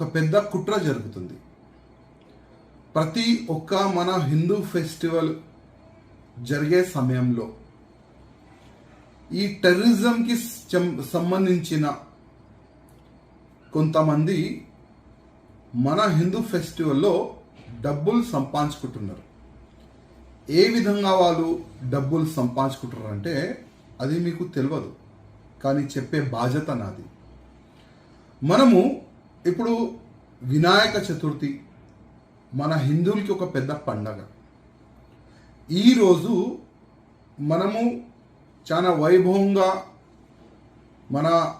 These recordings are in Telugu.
ఒక పెద్ద కుట్ర జరుగుతుంది. ప్రతి ఒక్క మన హిందూ ఫెస్టివల్ జరిగే సమయంలో ఈ టెర్రరిజంకి సం- సంబంధించిన కొంతమంది మన హిందూ ఫెస్టివల్లో డబ్బులు సంపాదించుకుంటున్నారు. ఏ విధంగా వాళ్ళు డబ్బులు సంపాదించుకుంటున్నారు అంటే అది మీకు తెలియదు కానీ చెప్పే బాధ్యత నాది. మనము ఇప్పుడు వినాయక చతుర్థి మన హిందువులకి ఒక పెద్ద పండగ. ఈరోజు మనము చాలా వైభవంగా మన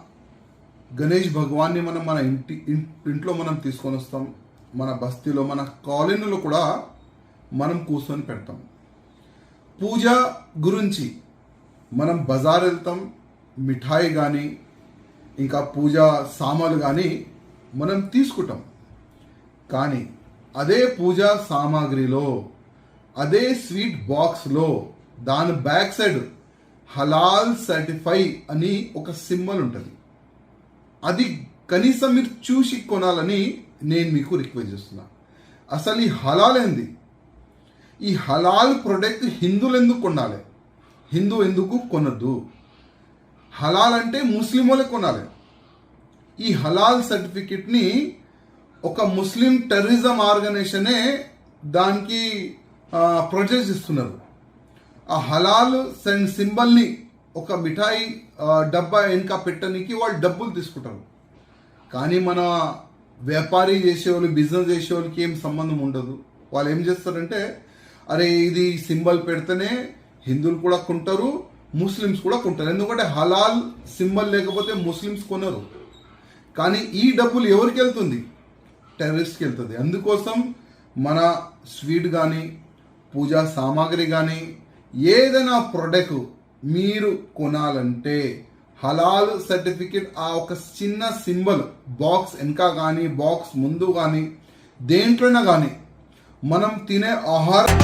గణేష్ భగవాన్ని మనం మన ఇంటి ఇంట్లో మనం తీసుకొని వస్తాం. మన బస్తీలో మన కాలనీలో కూడా మనం కూర్చొని పెడతాం. పూజ గురించి మనం బజార్ వెళ్తాం. మిఠాయి కానీ ఇంకా పూజా సామాన్లు కానీ మనం తీసుకుంటాం. కానీ అదే పూజా సామాగ్రిలో అదే స్వీట్ బాక్స్లో దాని బ్యాక్ సైడ్ హలాల్ సర్టిఫై అని ఒక సింబల్ ఉంటుంది. అది కనీసం మీరు చూసి కొనాలని నేను మీకు రిక్వెస్ట్ చేస్తున్నా. అసలు ఈ హలాల్ ఏంది? ఈ హలాల్ ప్రొడక్ట్ హిందువులు ఎందుకు కొనాలి? హిందూ ఎందుకు కొనద్దు? హలాల్ అంటే ముస్లిం వాళ్ళే కొనాలి. ఈ హలాల్ సర్టిఫికెట్ని ఒక ముస్లిం టెర్రరిజం ఆర్గనైజేషనే దానికి ప్రొజెక్ట్ ఇస్తున్నారు ఆ హలాల్ సెండ్ సింబల్ని ఒక మిఠాయి డబ్బా వెనుక పెట్టడానికి వాళ్ళు డబ్బులు తీసుకుంటారు. కానీ మన వ్యాపారి చేసేవాళ్ళు బిజినెస్ చేసేవాళ్ళకి ఏం సంబంధం ఉండదు. వాళ్ళు ఏం చేస్తారంటే అరే ఇది సింబల్ పెడితేనే హిందువులు కూడా కొంటారు ముస్లిమ్స్ కూడా కొంటారు. ఎందుకంటే హలాల్ సింబల్ లేకపోతే ముస్లిమ్స్ కొనరు. కానీ ఈ డబ్బులు ఎవరికి వెళ్తుంది? టెర్రరిస్ట్కి వెళ్తుంది. అందుకోసం మన స్వీట్ కానీ పూజా సామాగ్రి కానీ ఏదైనా ప్రొడక్ట్ మీరు కొనాలంటే హలాల్ సర్టిఫికెట్ ఆ ఒక చిన్న సింబల్ బాక్స్ వెనక కానీ బాక్స్ ముందు కానీ దేంట్లోనే కానీ మనం తినే ఆహారం